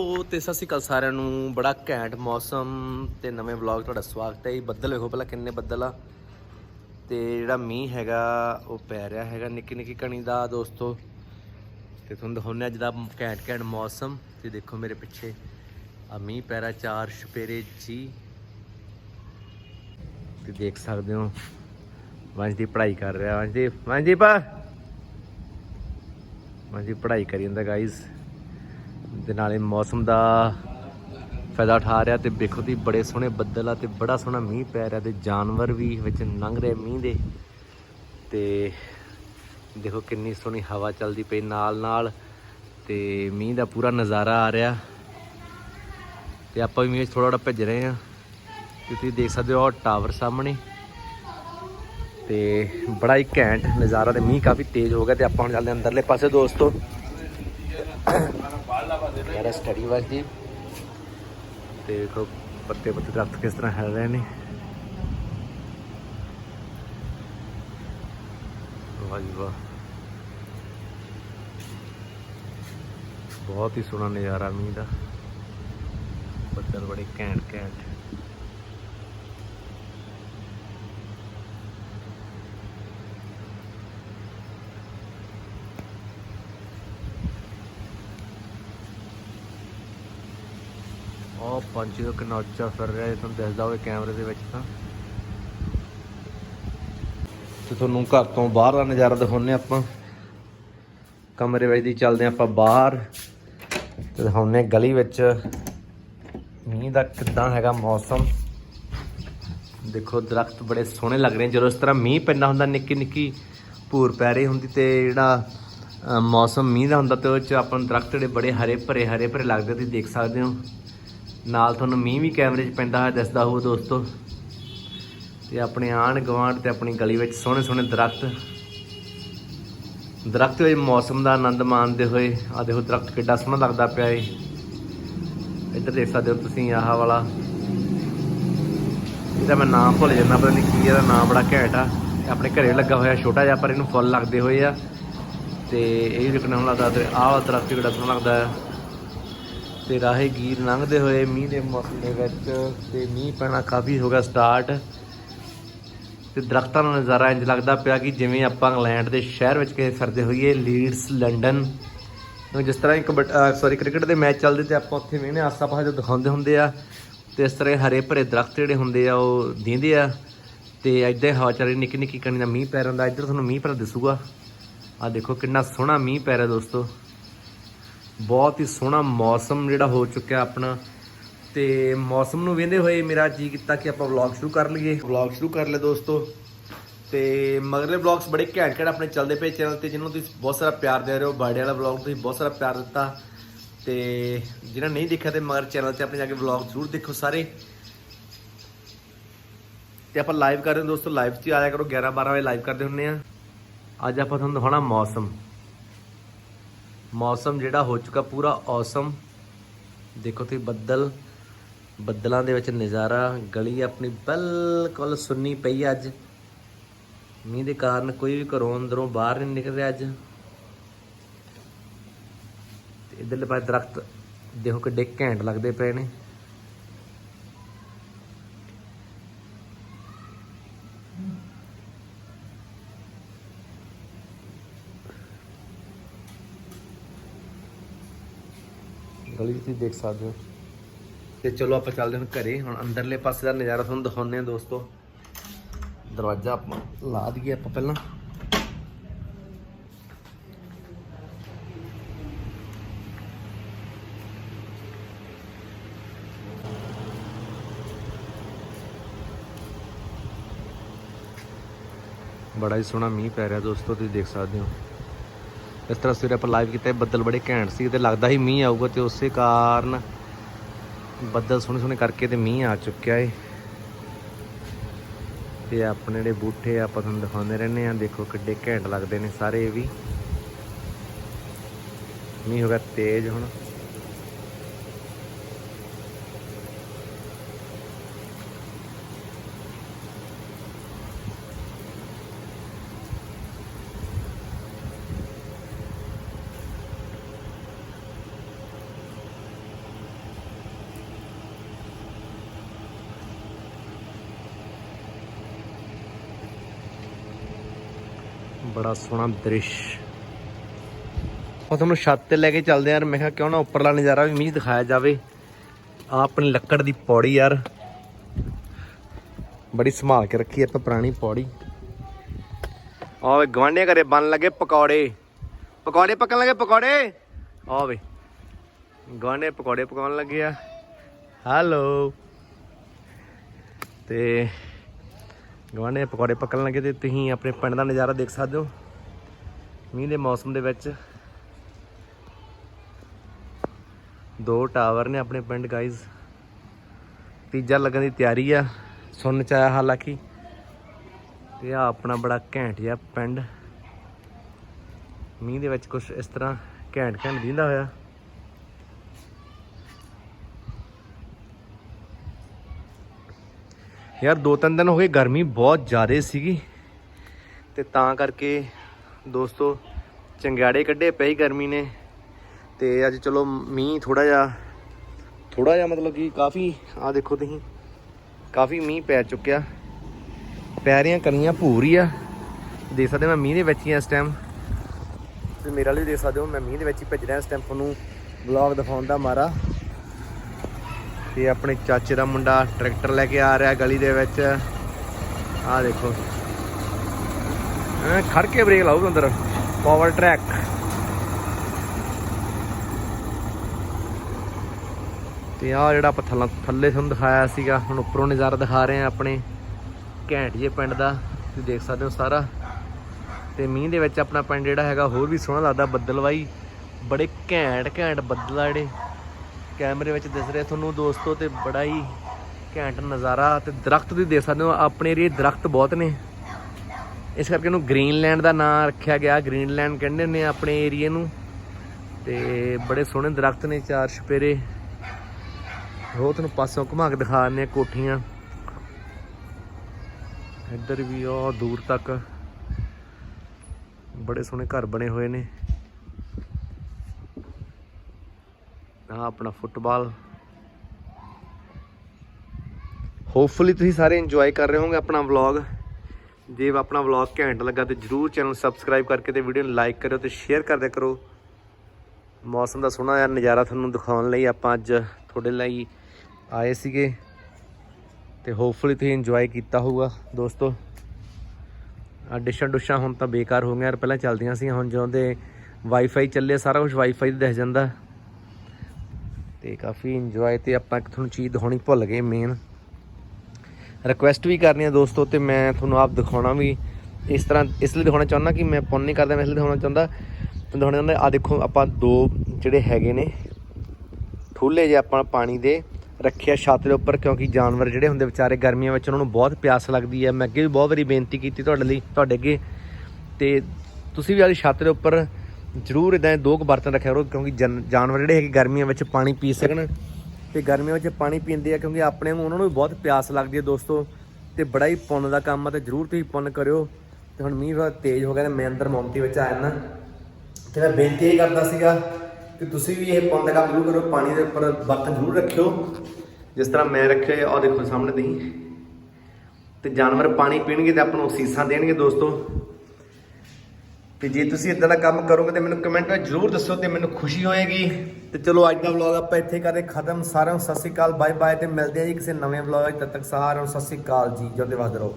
ਉਹ ਤੇ ਸਤਿ ਸ਼੍ਰੀ ਅਕਾਲ ਸਾਰਿਆਂ ਨੂੰ। ਬੜਾ ਘੈਂਟ ਮੌਸਮ ਤੇ ਨਵੇਂ ਵਲੌਗ ਤੁਹਾਡਾ ਸਵਾਗਤ ਹੈ। ਜੀ ਬੱਦਲ ਵੇਖੋ ਪਹਿਲਾਂ ਕਿੰਨੇ ਬੱਦਲ ਆ। ਤੇ ਜਿਹੜਾ ਮੀਂਹ ਹੈਗਾ, ਉਹ ਪੈ ਰਿਹਾ ਹੈਗਾ ਨਿੱਕੀ ਨਿੱਕੀ ਕਣੀ ਦਾ ਦੋਸਤੋ। ਤੇ ਤੁਹਾਨੂੰ ਦਿਖਾਉਂਦੇ ਅੱਜ ਦਾ ਘੈਂਟ ਘੈਂਟ ਮੌਸਮ। ਤੇ ਦੇਖੋ ਮੇਰੇ ਪਿੱਛੇ ਆ ਮੀਂਹ ਪੈ ਰਿਹਾ ਚਾਰ ਛਪੇਰੇ ਜੀ। ਤੇ ਦੇਖ ਸਕਦੇ ਹੋ ਵੰਸ਼ਦੀਪ ਪੜ੍ਹਾਈ ਕਰ ਰਿਹਾ। ਵੰਸ਼ਦੀਪ ਵੰਸ਼ਦੀਪ! ਵੰਸ਼ਦੀਪ ਪੜ੍ਹਾਈ ਕਰੀ ਜਾਂਦਾ ਗਾਇਜ਼ ਦੇ ਨਾਲੇ ਮੌਸਮ ਦਾ ਫਾਇਦਾ ਉਠਾ ਰਿਹਾ ਤੇ ਵੇਖੋ ਦੀ ਬੜੇ ਸੋਹਣੇ ਬੱਦਲ ਆ ਤੇ ਬੜਾ ਸੋਹਣਾ ਮੀਂਹ ਪੈ ਰਿਹਾ ਤੇ ਜਾਨਵਰ ਵੀ ਵਿੱਚ ਲੰਘ ਰਹੇ ਮੀਂਹ ਦੇ। ਤੇ ਦੇਖੋ ਕਿੰਨੀ ਸੋਹਣੀ ਹਵਾ ਚੱਲਦੀ ਪਈ ਨਾਲ ਨਾਲ ਤੇ ਮੀਂਹ ਦਾ ਪੂਰਾ ਨਜ਼ਾਰਾ ਆ ਰਿਹਾ। ਤੇ ਆਪਾਂ ਵੀ ਮੀਂਹ ਥੋੜਾ ਥੋੜਾ ਭੱਜ ਰਹੇ ਆ ਤੇ ਤੁਸੀਂ ਦੇਖ ਸਕਦੇ ਹੋ ਟਾਵਰ ਸਾਹਮਣੇ। ਤੇ ਬੜਾ ਹੀ ਘੈਂਟ ਨਜ਼ਾਰਾ ਤੇ ਮੀਂਹ ਕਾਫੀ ਤੇਜ਼ ਹੋ ਗਿਆ ਤੇ ਆਪਾਂ ਹੁਣ ਚੱਲਦੇ ਹਾਂ ਅੰਦਰਲੇ ਪਾਸੇ ਦੋਸਤੋ। ਮੇਰਾ ਸਟੱਡੀ ਵਾਸਤੇ। ਤੇ ਦੇਖੋ, ਪੱਤੇ ਪੱਤੇ ਦਰਖਤ ਕਿਸ ਤਰ੍ਹਾਂ ਹਿਲ ਰਹੇ ਨੇ। ਵਾਹ ਜੀ ਵਾਹ। ਬਹੁਤ ਹੀ ਸੋਹਣਾ ਨਜ਼ਾਰਾ ਮੀਂਹ ਦਾ। ਬੱਦਲ ਬੜੇ ਘੈਂਟ ਘੈਂਟ ਉਹ ਪੰਛੀ ਦਾ ਕਿੰਨਾ ਉੱਚਾ ਫਿਰ ਰਿਹਾ ਇਹ ਤੁਹਾਨੂੰ ਦੱਸਦਾ ਹੋਵੇ ਕੈਮਰੇ ਦੇ ਵਿੱਚ ਤਾਂ। ਤੇ ਤੁਹਾਨੂੰ ਘਰ ਤੋਂ ਬਾਹਰ ਦਾ ਨਜ਼ਾਰਾ ਦਿਖਾਉਂਦੇ ਆਪਾਂ। ਕਮਰੇ ਵਿੱਚ ਦੀ ਚੱਲਦੇ ਆਪਾਂ ਬਾਹਰ। ਤੇ ਦਿਖਾਉਂਦੇ ਗਲੀ ਵਿੱਚ। ਮੀਂਹ ਦਾ ਕਿੱਦਾਂ ਹੈਗਾ ਮੌਸਮ। ਦੇਖੋ, ਦਰਖਤ ਬੜੇ ਸੋਹਣੇ ਲੱਗ ਰਹੇ ਜਦੋਂ ਇਸ ਤਰ੍ਹਾਂ ਮੀਂਹ ਪੈਂਦਾ ਹੁੰਦਾ ਨਿੱਕੀ ਨਿੱਕੀ ਭੂਰ ਪੈ ਰਹੀ ਹੁੰਦੀ ਤੇ ਜਿਹੜਾ ਮੌਸਮ ਮੀਂਹ ਦਾ ਹੁੰਦਾ ਤੇ ਉਹ ਚ ਆਪਾਂ ਦਰਖਤ ਜਿਹੜੇ ਬੜੇ ਹਰੇ ਭਰੇ ਹਰੇ ਭਰੇ ਲੱਗਦੇ ਤੁਸੀਂ ਦੇਖ ਸਕਦੇ ਹੋ। ਨਾਲ ਤੁਹਾਨੂੰ ਮੀਂਹ ਵੀ ਕੈਮਰੇ 'ਚ ਪੈਂਦਾ ਹੋਇਆ ਦਿਸਦਾ ਹੋਊ ਦੋਸਤੋ। ਤੇ ਆਪਣੇ ਆਣ ਗਵਾਂਢ ਤੇ ਆਪਣੀ ਗਲੀ ਵਿੱਚ ਸੋਹਣੇ ਸੋਹਣੇ ਦਰਖਤ। ਦਰਖਤ ਵਿੱਚ ਮੌਸਮ ਦਾ ਆਨੰਦ ਮਾਣਦੇ ਹੋਏ ਆ ਦੇਖੋ ਦਰਖਤ ਕਿੱਡਾ ਸੋਹਣਾ ਲੱਗਦਾ ਪਿਆ ਏ। ਇੱਧਰ ਦੇਖ ਸਕਦੇ ਹੋ ਤੁਸੀਂ ਆਹ ਵਾਲਾ। ਇਹਦਾ ਮੈਂ ਨਾਮ ਭੁੱਲ ਜਾਂਦਾ, ਪਤਾ ਨਹੀਂ ਕੀ ਇਹਦਾ ਨਾਮ ਬੜਾ ਘੈਂਟ ਆ। ਆਪਣੇ ਘਰੇ ਲੱਗਾ ਹੋਇਆ ਛੋਟਾ ਜਿਹਾ, ਪਰ ਇਹਨੂੰ ਫੁੱਲ ਲੱਗਦੇ ਹੋਏ ਆ। ਤੇ ਇਹ ਦੇਖਣਾ ਨੂੰ ਲੱਗਦਾ ਤੇ ਆਹ ਵਾਲਾ ਦਰਖਤ ਕਿਹੜਾ ਸੋਹਣਾ ਲੱਗਦਾ ਆ। ਤੇ ਰਾਹੇ ਗੀਰ ਲੰਘਦੇ ਹੋਏ ਮੀਂਹ ਦੇ ਮੌਸਮ ਦੇ ਵਿੱਚ ਤੇ ਮੀਂਹ ਪੈਣਾ ਕਾਫੀ ਹੋ ਗਿਆ ਸਟਾਰਟ ਤੇ ਦਰਖਤਾਂ ਦਾ ਨਜ਼ਾਰਾ ਇੰਜ ਲੱਗਦਾ ਪਿਆ ਕਿ ਜਿਵੇਂ ਆਪਾਂ ਇੰਗਲੈਂਡ ਦੇ ਸ਼ਹਿਰ ਵਿੱਚ ਕਿਸੇ ਫਿਰਦੇ ਹੋਈਏ, ਲੀਡਸ, ਲੰਡਨ। ਜਿਸ ਤਰ੍ਹਾਂ ਇੱਕ ਸੌਰੀ ਕ੍ਰਿਕਟ ਦੇ ਮੈਚ ਚੱਲਦੇ ਤੇ ਆਪਾਂ ਉੱਥੇ ਵੇਖਨੇ ਆਸਾ ਪਾਸੇ ਜੋ ਦਿਖਾਉਂਦੇ ਹੁੰਦੇ ਆ, ਤੇ ਇਸ ਤਰ੍ਹਾਂ ਹਰੇ ਭਰੇ ਦਰਖਤ ਜਿਹੜੇ ਹੁੰਦੇ ਆ, ਉਹ ਦਿੰਦੇ ਆ। ਤੇ ਏਦਾਂ ਹੀ ਹਵਾ ਚੱਲ ਰਹੀ ਨਿੱਕੀ ਨਿੱਕੀ ਕਣੀ ਦਾ ਮੀਂਹ ਪੈ ਰਿਹਾ ਹੁੰਦਾ ਇੱਧਰ ਤੁਹਾਨੂੰ ਮੀਂਹ ਪੈਰਾ ਦਿਸੂਗਾ। ਆ ਦੇਖੋ ਕਿੰਨਾ ਸੋਹਣਾ ਮੀਂਹ ਪੈ ਰਿਹਾ ਦੋਸਤੋ। ਬਹੁਤ ਹੀ ਸੋਹਣਾ ਮੌਸਮ ਜਿਹੜਾ ਹੋ ਚੁੱਕਿਆ ਆਪਣਾ। ਤੇ ਮੌਸਮ ਨੂੰ ਵੇਂਦੇ ਹੋਏ ਮੇਰਾ ਜੀ ਕੀਤਾ ਕਿ ਆਪਾਂ ਵਲੌਗ ਸ਼ੁਰੂ ਕਰ ਲਈਏ। ਵਲੌਗ ਸ਼ੁਰੂ ਕਰ ਲਏ ਦੋਸਤੋ। ਤੇ ਮਗਰਲੇ ਵਲੌਗਸ ਬੜੇ ਘੈਂਟ ਘੈਂਟ ਆਪਣੇ ਚੱਲਦੇ ਪਏ ਚੈਨਲ ਤੇ ਜਿਹਨਾਂ ਨੂੰ ਤੁਸੀਂ ਬਹੁਤ ਸਾਰਾ ਪਿਆਰ ਦੇ ਰਹੇ ਹੋ, ਬਰਥਡੇ ਵਾਲਾ ਵਲੌਗ ਤੁਸੀਂ ਬਹੁਤ ਸਾਰਾ ਪਿਆਰ ਦਿੱਤਾ। ਤੇ ਜਿਹਨਾਂ ਨਹੀਂ ਦੇਖਿਆ ਤੇ ਮਗਰ ਚੈਨਲ ਤੇ ਆਪਣੇ ਜਾ ਕੇ ਵਲੌਗ ਜ਼ਰੂਰ ਦੇਖੋ ਸਾਰੇ। ਤੇ ਆਪਾਂ ਲਾਈਵ ਕਰ ਰਹੇ ਹਾਂ ਦੋਸਤੋ ਲਾਈਵ 'ਚ ਆਇਆ ਕਰੋ 11 12 ਵਜੇ ਲਾਈਵ ਕਰਦੇ ਹੁੰਨੇ ਆ ਅੱਜ ਆਪਾਂ ਤੁਹਾਨੂੰ ਦਿਖਾਉਣਾ ਮੌਸਮ। ਮੌਸਮ ਜਿਹੜਾ ਹੋ ਚੁੱਕਾ ਪੂਰਾ ਔਸਮ। ਦੇਖੋ ਤੁਸੀਂ ਬੱਦਲ, ਬੱਦਲਾਂ ਦੇ ਵਿੱਚ ਨਜ਼ਾਰਾ, ਗਲੀ ਆਪਣੀ ਬਿਲਕੁਲ ਸੁੰਨੀ ਪਈ ਅੱਜ। ਮੀਂਹ ਦੇ ਕਾਰਨ ਕੋਈ ਵੀ ਘਰੋਂ ਅੰਦਰੋਂ ਬਾਹਰ ਨਹੀਂ ਨਿਕਲ ਰਿਹਾ ਅੱਜ। ਤੇ ਇਧਰਲੇ ਪਾਸੇ ਦਰਖਤ ਦੇਖੋ ਕਿੱਡੇ ਘੈਂਟ ਲੱਗਦੇ ਪਏ ਨੇ ਗਲੀ ਤੁਸੀਂ ਦੇਖ ਸਕਦੇ ਹੋ। ਤੇ ਚਲੋ ਆਪਾਂ ਚੱਲਦੇ ਹਾਂ ਘਰੇ। ਹੁਣ ਅੰਦਰਲੇ ਪਾਸੇ ਦਾ ਨਜ਼ਾਰਾ ਤੁਹਾਨੂੰ ਦਿਖਾਉਂਦੇ ਹਾਂ ਦੋਸਤੋ। ਦਰਵਾਜ਼ਾ ਆਪਾਂ ਲਾ ਦਈਏ ਆਪਾਂ ਪਹਿਲਾਂ। ਬੜਾ ਹੀ ਸੋਹਣਾ ਮੀਂਹ ਪੈ ਰਿਹਾ ਦੋਸਤੋ, ਤੁਸੀਂ ਦੇਖ ਸਕਦੇ ਹੋ। ਇਸ ਤਰ੍ਹਾਂ ਸਵੇਰੇ ਆਪਾਂ ਲਾਈਵ ਕੀਤਾ, ਬੱਦਲ ਬੜੇ ਘੈਂਟ ਸੀ ਤੇ ਲੱਗਦਾ ਸੀ ਮੀਂਹ ਆਊਗਾ ਤੇ ਉਸੇ ਕਾਰਨ ਬੱਦਲ ਸੋਹਣੇ ਸੋਹਣੇ ਕਰਕੇ ਤੇ ਮੀਂਹ ਆ ਚੁੱਕਿਆ ਏ। ਤੇ ਆਪਣੇ ਜਿਹੜੇ ਬੂਠੇ ਆਪਾਂ ਤੁਹਾਨੂੰ ਦਿਖਾਉਂਦੇ ਰਹਿੰਦੇ ਆ ਦੇਖੋ ਕਿੱਡੇ ਘੈਂਟ ਲੱਗਦੇ ਨੇ ਸਾਰੇ ਇਹ ਵੀ। ਮੀਂਹ ਹੋ ਗਿਆ ਤੇਜ਼ ਹੁਣ। ਬੜਾ ਸੋਹਣਾ ਦ੍ਰਿਸ਼। ਉਹ ਤੁਹਾਨੂੰ ਛੱਤ ਤੇ ਲੈ ਕੇ ਚੱਲਦੇ ਯਾਰ ਮੈਂ ਕਿਹਾ ਕਿਉਂ ਨਾ ਉੱਪਰਲਾ ਨਜ਼ਾਰਾ ਵੀ ਮੀਂਹ ਦਿਖਾਇਆ ਜਾਵੇ। ਆ ਆਪਣੀ ਲੱਕੜ ਦੀ ਪੌੜੀ ਯਾਰ। ਬੜੀ ਸੰਭਾਲ ਕੇ ਰੱਖੀ ਆਪਾਂ ਪੁਰਾਣੀ ਪੌੜੀ। ਆਵੇ ਵੇ ਗਵਾਂਢੀਆਂ ਘਰੇ ਬਣ ਲੱਗੇ ਪਕੌੜੇ। ਪਕੌੜੇ ਪੱਕਣ ਲੱਗੇ ਪਕੌੜੇ? ਆਵੇ ਵੇ। ਗਵਾਂਢੇ ਪਕੌੜੇ ਪਕਾਉਣ ਲੱਗੇ ਆ। ਹੈਲੋ ਤੇ ਗਵਾਂਢੇ ਪਕੌੜੇ ਪੱਕਣ ਲੱਗੇ ਤੇ ਤੁਸੀਂ ਆਪਣੇ ਪਿੰਡ ਦਾ ਨਜ਼ਾਰਾ ਦੇਖ ਸਕਦੇ ਹੋ। ਮੀਂਹ ਦੇ ਮੌਸਮ ਦੇ ਵਿੱਚ ਦੋ ਟਾਵਰ ਨੇ ਆਪਣੇ ਪਿੰਡ ਗਾਇਜ਼ ਤੀਜਾ ਲੱਗਣ ਦੀ ਤਿਆਰੀ ਆ, ਸੁਣਨ ਚ ਆਇਆ ਹਾਲਾਂਕਿ। ਤੇ ਆ ਆਪਣਾ ਬੜਾ ਘੈਂਟ ਜਿਹਾ ਪਿੰਡ। ਮੀਂਹ ਦੇ ਵਿੱਚ ਕੁਝ ਇਸ ਤਰ੍ਹਾਂ ਘੈਂਟ ਘੈਂਟ ਦਿੰਦਾ ਹੋਇਆ। ਯਾਰ ਦੋ ਤਿੰਨ ਦਿਨ ਹੋ ਗਏ ਗਰਮੀ ਬਹੁਤ ਜ਼ਿਆਦਾ ਸੀਗੀ ਤੇ ਤਾਂ ਕਰਕੇ ਦੋਸਤੋ ਚੰਗਿਆੜੇ ਕੱਢੇ ਪਈ ਗਰਮੀ ਨੇ ਤੇ ਅੱਜ ਚਲੋ ਮੀਂਹ ਥੋੜਾ ਜਿਹਾ ਥੋੜਾ ਜਿਹਾ ਮਤਲਬ ਕਿ ਕਾਫੀ ਆ ਦੇਖੋ ਤੁਸੀਂ, ਕਾਫੀ ਮੀਂਹ ਪੈ ਚੁੱਕਿਆ। ਪੈ ਰਹੀਆਂ ਕਣੀਆਂ ਭੂਰੀ ਆ। ਦੇਖ ਸਕਦੇ ਮੈਂ ਮੀਂਹ ਦੇ ਵਿੱਚ ਹੀ ਇਸ ਟਾਈਮ ਤੇ ਮੇਰਾ ਲਈ ਦੇਖ ਸਕਦੇ ਹੋ, ਮੈਂ ਮੀਂਹ ਦੇ ਵਿੱਚ ਹੀ ਭੱਜ ਰਿਹਾ ਇਸ ਟਾਈਮ ਤੁਹਾਨੂੰ ਵਲੌਗ ਦਿਖਾਉਣ ਦਾ ਮਾਰਾ। ਤੇ ਆਪਣੇ ਚਾਚੇ ਦਾ ਮੁੰਡਾ ਟਰੈਕਟਰ ਲੈ ਕੇ ਆ ਰਿਹਾ ਗਲੀ ਦੇ ਵਿੱਚ। ਆਹ ਦੇਖੋ। ਐ ਖੜ ਕੇ ਬ੍ਰੇਕ ਲਾਓ ਅੰਦਰ। ਪਾਵਰ ਟਰੈਕ ਤੇ ਆਹ ਜਿਹੜਾ ਆਪਾਂ ਥੱਲੇ ਥੱਲੇ ਤੁਹਾਨੂੰ ਦਿਖਾਇਆ ਸੀਗਾ, ਹੁਣ ਉੱਪਰੋਂ ਨਜ਼ਾਰਾ ਦਿਖਾ ਰਹੇ ਆ ਆਪਣੇ ਘੈਂਟ ਜੇ ਪਿੰਡ ਦਾ। ਤੁਸੀਂ ਦੇਖ ਸਕਦੇ ਹੋ ਸਾਰਾ। ਤੇ ਮੀਂਹ ਦੇ ਵਿੱਚ ਆਪਣਾ ਪਿੰਡ ਜਿਹੜਾ ਹੈਗਾ ਹੋਰ ਵੀ ਸੋਹਣਾ ਲੱਗਦਾ ਬੱਦਲਵਾਈ। ਬੜੇ ਘੈਂਟ ਘੈਂਟ ਬੱਦਲ ਆ ਜਿਹੜੇ। ਕੈਮਰੇ ਵਿੱਚ ਦਿਸ ਰਿਹਾ। ਤੁਹਾਨੂੰ ਦੋਸਤੋ, ਤੇ ਬੜਾ ਹੀ ਘੈਂਟ ਨਜ਼ਾਰਾ ਤੇ ਦਰਖਤ ਵੀ ਦੇਖ ਸਕਦੇ ਹੋ। ਆਪਣੇ ਏਰੀਏ ਦਰਖਤ ਬਹੁਤ ਨੇ। ਇਸ ਕਰਕੇ ਇਹਨੂੰ ਗ੍ਰੀਨਲੈਂਡ ਦਾ ਨਾਮ ਰੱਖਿਆ ਗਿਆ। ਗ੍ਰੀਨਲੈਂਡ ਕਹਿੰਦੇ ਨੇ ਆਪਣੇ ਏਰੀਏ ਨੂੰ। ਤੇ ਬੜੇ ਸੋਹਣੇ ਦਰਖਤ ਨੇ ਚਾਰ ਛਪੇਰੇ ਉਹ ਤੁਹਾਨੂੰ ਪਾਸੋਂ ਘੁਮਾ ਕੇ ਦਿਖਾ ਦਿੰਦੇ ਕੋਠੀਆਂ। ਇੱਧਰ ਵੀ ਉਹ ਦੂਰ ਤੱਕ। ਬੜੇ ਸੋਹਣੇ ਘਰ ਬਣੇ ਹੋਏ ਨੇ। ਆ ਆਪਣਾ ਫੁੱਟਬਾਲ। ਹੋਪਫੁਲੀ ਤੁਸੀਂ ਸਾਰੇ ਇੰਜੋਏ ਕਰ ਰਹੇ ਹੋਵੋਗੇ ਆਪਣਾ ਵਲੌਗ ਜੇ ਆਪਣਾ ਵਲੌਗ ਘੈਂਟ ਲੱਗਾ ਤੇ ਜਰੂਰ ਚੈਨਲ ਸਬਸਕ੍ਰਾਈਬ ਕਰਕੇ ਤੇ ਵੀਡੀਓ ਨੂੰ ਲਾਈਕ ਕਰਿਓ ਤੇ ਸ਼ੇਅਰ ਕਰਦੇ ਕਰੋ। ਮੌਸਮ ਦਾ ਸੋਹਣਾ ਯਾਰ ਨਜ਼ਾਰਾ ਤੁਹਾਨੂੰ ਦਿਖਾਉਣ ਲਈ ਆਪਾਂ ਅੱਜ ਤੁਹਾਡੇ ਲਈ ਆਏ ਸੀਗੇ। ਤੇ ਹੋਪਫੁਲੀ ਤੁਸੀਂ ਇੰਜੋਏ ਕੀਤਾ ਹੋਊਗਾ ਦੋਸਤੋ। ਆ ਡਿਸ਼ਾਂ ਡੁਸ਼ਾਂ ਹੁਣ ਤਾਂ ਬੇਕਾਰ ਹੋ ਗਈਆਂ ਯਾਰ ਪਹਿਲਾਂ ਚੱਲਦੀਆਂ ਸੀ, ਹੁਣ ਜਦੋਂ ਦੇ ਵਾਈਫਾਈ ਚੱਲੇ ਸਾਰਾ ਕੁਝ ਵਾਈਫਾਈ ਤੇ ਦਿਖ ਜਾਂਦਾ। ਤੇ ਕਾਫੀ ਇੰਜੋਏ ਤੇ ਆਪਾਂ ਇੱਕ ਤੁਹਾਨੂੰ ਚੀਜ਼ ਦਿਖਾਉਣੀ ਭੁੱਲ ਗਏ ਮੇਨ ਰਿਕੁਐਸਟ ਵੀ ਕਰਨੀ ਆ ਦੋਸਤੋ ਤੇ ਮੈਂ ਤੁਹਾਨੂੰ ਆਪ ਦਿਖਾਉਣਾ ਵੀ ਇਸ ਤਰ੍ਹਾਂ ਇਸ ਲਈ ਦਿਖਾਉਣਾ ਚਾਹੁੰਦਾ ਕਿ ਮੈਂ ਪੁੰਨ ਨਹੀਂ ਕਰਦਾ, ਮੈਂ ਇਸ ਲਈ ਦਿਖਾਉਣਾ ਚਾਹੁੰਦਾ। ਦਿਖਾਉਣਾ ਚਾਹੁੰਦਾ ਆ ਦੇਖੋ ਆਪਾਂ ਦੋ ਜਿਹੜੇ ਹੈਗੇ ਨੇ, ਠੁੱਲੇ ਜੇ ਆਪਾਂ ਪਾਣੀ ਦੇ ਰੱਖਿਆ ਛੱਤ ਦੇ ਉੱਪਰ, ਕਿਉਂਕਿ ਜਾਨਵਰ ਜਿਹੜੇ ਹੁੰਦੇ ਵਿਚਾਰੇ ਗਰਮੀਆਂ ਵਿੱਚ ਉਹਨਾਂ ਨੂੰ ਬਹੁਤ ਪਿਆਸ ਲੱਗਦੀ ਹੈ ਮੈਂ ਅੱਗੇ ਵੀ ਬਹੁਤ ਵਾਰੀ ਬੇਨਤੀ ਕੀਤੀ ਤੁਹਾਡੇ ਲਈ, ਤੁਹਾਡੇ ਅੱਗੇ। ਤੇ ਤੁਸੀਂ ਵੀ ਆਲੀ ਛੱਤ ਦੇ ਉੱਪਰ ਜ਼ਰੂਰ ਇਦਾਂ ਦੋ ਕੁ ਬਰਤਨ ਰੱਖਿਆ ਕਰੋ, ਕਿਉਂਕਿ ਜਨ- ਜਾਨਵਰ ਜਿਹੜੇ ਹੈਗੇ ਗਰਮੀਆਂ ਵਿੱਚ ਪਾਣੀ ਪੀ ਸਕਣ। ਤੇ ਗਰਮੀਆਂ ਵਿੱਚ ਪਾਣੀ ਪੀਂਦੇ ਆ, ਕਿਉਂਕਿ ਆਪਣੇ ਨੂੰ ਉਹਨਾਂ ਨੂੰ ਵੀ ਬਹੁਤ ਪਿਆਸ ਲੱਗਦੀ ਹੈ ਦੋਸਤੋ। ਤੇ ਬੜਾ ਹੀ ਪੁੰਨ ਦਾ ਕੰਮ ਆ, ਤੇ ਜ਼ਰੂਰ ਤੁਸੀਂ ਪੁੰਨ ਕਰਿਓ। ਤੇ ਹੁਣ ਮੀਂਹ ਬਹੁਤ ਤੇਜ਼ ਹੋ ਗਿਆ ਤੇ ਮੈਂ ਅੰਦਰ ਮੌਂਤੀ ਵਿੱਚ ਆ ਜਾਣਾ ਤੇ ਮੈਂ ਬੇਨਤੀ ਇਹ ਕਰਦਾ ਸੀਗਾ ਕਿ ਤੁਸੀਂ ਵੀ ਇਹ ਪੁੰਨ ਦਾ ਕੰਮ ਜ਼ਰੂਰ ਕਰੋ, ਪਾਣੀ ਦੇ ਉੱਪਰ ਬਰਤਨ ਜ਼ਰੂਰ ਰੱਖਿਓ। ਜਿਸ ਤਰ੍ਹਾਂ ਮੈਂ ਰੱਖਿਆ ਆ ਦੇਖੋ ਸਾਹਮਣੇ ਤੁਸੀਂ। ਤੇ ਜਾਨਵਰ ਪਾਣੀ ਪੀਣਗੇ ਤੇ ਆਪਾਂ ਨੂੰ ਸੀਸਾਂ ਦੇਣਗੇ ਦੋਸਤੋ। ਤੇ ਜੇ ਤੁਸੀਂ ਇਦਾਂ ਦਾ ਕੰਮ ਕਰੋਗੇ ਤੇ ਮੈਨੂੰ ਕਮੈਂਟ ਵਿੱਚ ਜਰੂਰ ਦੱਸੋ ਤੇ ਮੈਨੂੰ ਖੁਸ਼ੀ ਹੋਏਗੀ। ਤੇ ਚਲੋ ਅੱਜ ਦਾ ਵਲੌਗ ਆਪਾਂ ਇੱਥੇ ਕਰਦੇ ਖਤਮ। ਸਾਰਿਆਂ ਨੂੰ ਸਤਿ ਸ਼੍ਰੀ ਅਕਾਲ ਬਾਏ ਬਾਏ ਤੇ ਮਿਲਦੇ ਆ ਜੀ ਕਿਸੇ ਨਵੇਂ ਵਲੌਗ ਵਿੱਚ। ਤਦ ਤੱਕ ਸਾਰਿਆਂ ਨੂੰ ਸਤਿ ਸ਼੍ਰੀ ਅਕਾਲ ਜੀ। ਜਲਦੀ ਵਾਸਤੇ ਰਹੋ।